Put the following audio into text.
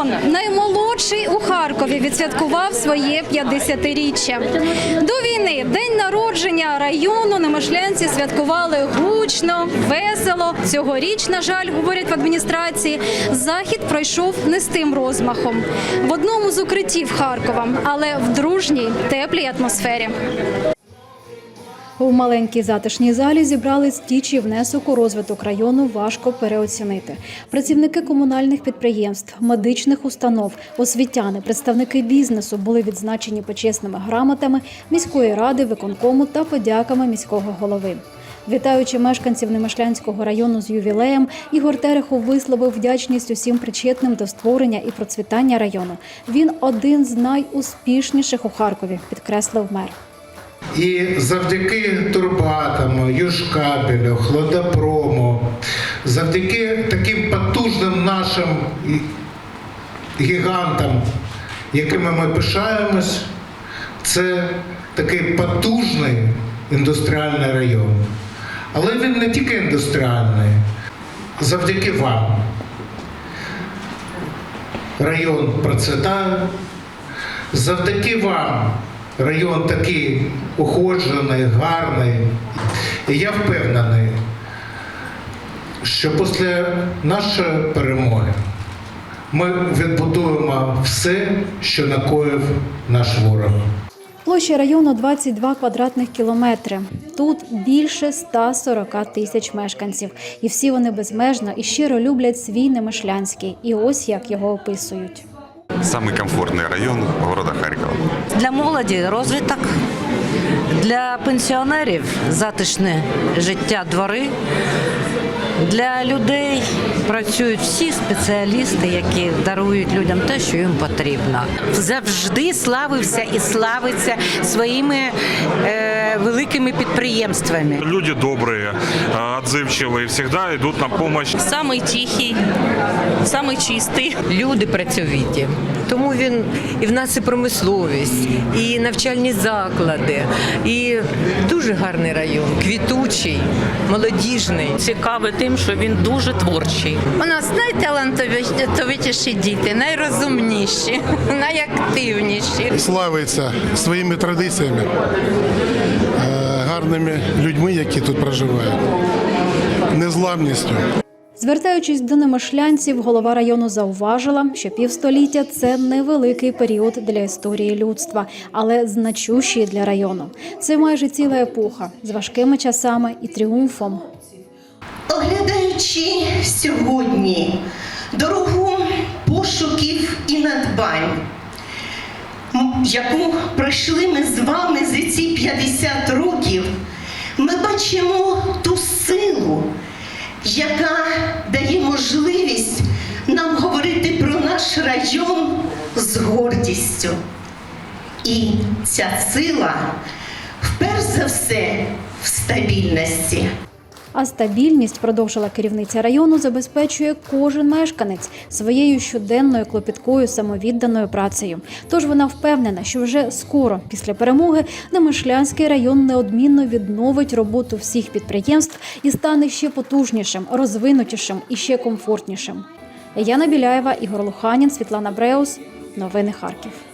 район, наймолодший у Харкові, відсвяткував своє 50-річчя. До війни день народження району немишлянці святкували гучно, весело. Цьогоріч, на жаль, говорять в адміністрації, захід пройшов не з тим розмахом в одному з укриттів Харкова, але в дружній, теплій атмосфері. У маленькій затишній залі зібрались ті, чий внесок у розвиток району важко переоцінити. Працівники комунальних підприємств, медичних установ, освітяни, представники бізнесу були відзначені почесними грамотами міської ради, виконкому та подяками міського голови. Вітаючи мешканців Немишлянського району з ювілеєм, Ігор Терехов висловив вдячність усім причетним до створення і процвітання району. Він один з найуспішніших у Харкові, підкреслив мер. І завдяки Турбатому, Южкабелю, Хладопрому, завдяки таким потужним нашим гігантам, якими ми пишаємось, це такий потужний індустріальний район. Але він не тільки індустріальний, завдяки вам. Район процвітає, Завдяки вам район такий уходжений, гарний. І я впевнений, що після нашої перемоги ми відбудуємо все, що накоїв наш ворог. Площа району 22 квадратних кілометри. Тут більше 140 тисяч мешканців, і всі вони безмежно і щиро люблять свій Немишлянський. І ось як його описують. Самый комфортный район города Харькова. Для молоді розвиток, для пенсіонерів затишне життя двори. Для людей працюють всі спеціалісти, які дарують людям те, що їм потрібно. завжди славився і славиться своїми е, великими підприємствами. Люди добрые, э, отзывчивые, всегда идут на помощь. самий тихий, самий чистий. люди працьовиті. Тому він і в нас і промисловість, і навчальні заклади, і дуже гарний район, квітучий, молодіжний. Цікавий тим, що він дуже творчий. У нас найталантовитіші діти, найрозумніші, найактивніші. славиться своїми традиціями, е, гарними людьми, які тут проживають, незламністю. Звертаючись до немишлянців, голова району зауважила, що півстоліття це невеликий період для історії людства, але значущий для району. Це майже ціла епоха з важкими часами і тріумфом. Оглядаючи сьогодні дорогу пошуків і надбань, яку пройшли ми з вами за ці 50 років, ми бачимо ту силу, яка дає можливість нам говорити про наш район з гордістю. І ця сила, вперше за все, в стабільності. А стабільність, продовжила керівниця району, забезпечує кожен мешканець своєю щоденною клопіткою самовідданою працею. Тож вона впевнена, що вже скоро, після перемоги, Немишлянський район неодмінно відновить роботу всіх підприємств і стане ще потужнішим, розвинутішим і ще комфортнішим. Яна Біляєва, Ігор Луханін, Світлана Бреус. Новини Харків.